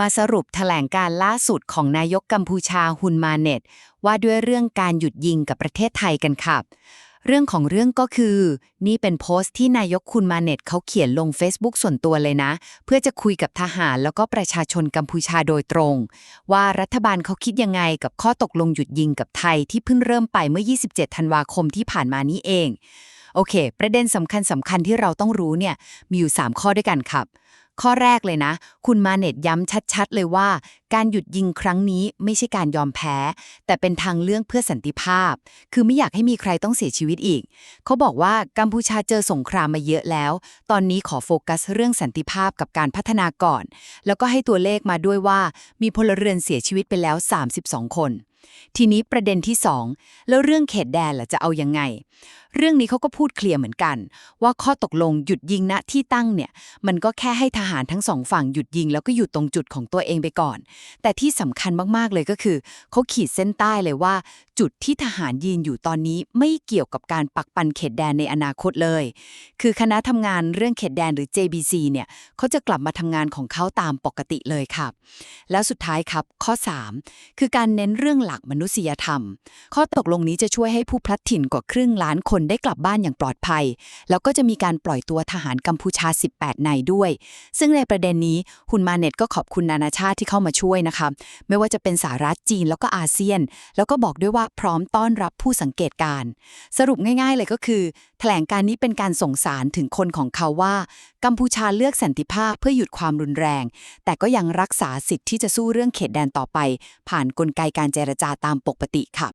มาสรุปแถลงการล่าสุดของนายกกัมพูชาฮุนมาเน็ตว่าด้วยเรื่องการหยุดยิงกับประเทศไทยกันครับเรื่องของเรื่องก็คือ นี่เป็นโพสต์ที่นายกคุณมาเน็ตเขาเขียนลง Facebook ส่วนตัวเลยนะ เพื่อจะคุยกับทหารแล้วก็ประชาชนกัมพูชาโดยตรง ว่ารัฐบาลเขาคิดยังไงกับข้อตกลงหยุดยิงกับไทยที่เพิ่งเริ่มไปเมื่อ 27 ธันวาคมที่ผ่านมานี้เอง โอเค ประเด็นสำคัญสำคัญที่เราต้องรู้เนี่ย มีอยู่ 3 ข้อด้วยกันครับ ข้อแรกเลยนะ คุณมาเน็ตย้ำชัดๆ เลยว่า การหยุดยิงครั้งนี้ไม่ใช่การยอมแพ้ แต่เป็นทางเลือกเพื่อสันติภาพ คือไม่อยากให้มีใครต้องเสียชีวิตอีก เขาบอกว่ากัมพูชาเจอสงครามมาเยอะแล้ว ตอนนี้ขอโฟกัสเรื่องสันติภาพกับการพัฒนาก่อน แล้วก็ให้ตัวเลขมาด้วยว่า มีพลเรือนเสียชีวิตไปแล้ว 32 คน ทีนี้ประเด็นที่ 2 แล้วเรื่องเขตแดนล่ะจะเอายังไง เรื่องนี้เขาก็พูดเคลียร์เหมือนกัน ว่าข้อตกลงหยุดยิงณที่ตั้งเนี่ย มันก็แค่ให้ทหารทั้งสองฝั่งหยุดยิง แล้วก็อยู่ตรงจุดของตัวเองไปก่อน แต่ที่สำคัญมากๆเลยก็คือ เขาขีดเส้นใต้เลยว่า จุดที่ทหารยืนอยู่ตอนนี้ไม่เกี่ยวกับการปักปันเขตแดนในอนาคตเลย คือคณะทำงานเรื่องเขตแดนหรือ JBC เนี่ยเขาจะกลับมาทำงานของเขาตามปกติเลยครับ แล้วสุดท้ายครับข้อ 3 คือการเน้นเรื่องหลักมนุษยธรรม ข้อตกลงนี้จะช่วยให้ผู้พลัดถิ่นกว่าครึ่งล้านคนได้กลับบ้านอย่างปลอดภัย แล้วก็จะมีการปล่อยตัวทหารกัมพูชา 18นายด้วย ซึ่งในประเด็นนี้ฮุนมาเน็ตก็ขอบคุณนานาชาติที่เข้ามาช่วยนะคะไม่ว่าจะเป็นสหรัฐจีนแล้วก็อาเซียน แล้วก็บอกด้วยว่าพร้อมต้อนรับผู้สังเกตการณ์สรุปง่ายๆเลยก็คือ แถลงการนี้เป็นการส่งสารถึงคนของเขาว่า กัมพูชาเลือกสันติภาพเพื่อหยุดความรุนแรง แต่ก็ยังรักษาสิทธิ์ที่จะสู้เรื่องเขตแดนต่อไป ผ่านกลไกการเจรจาตามปกติค่ะ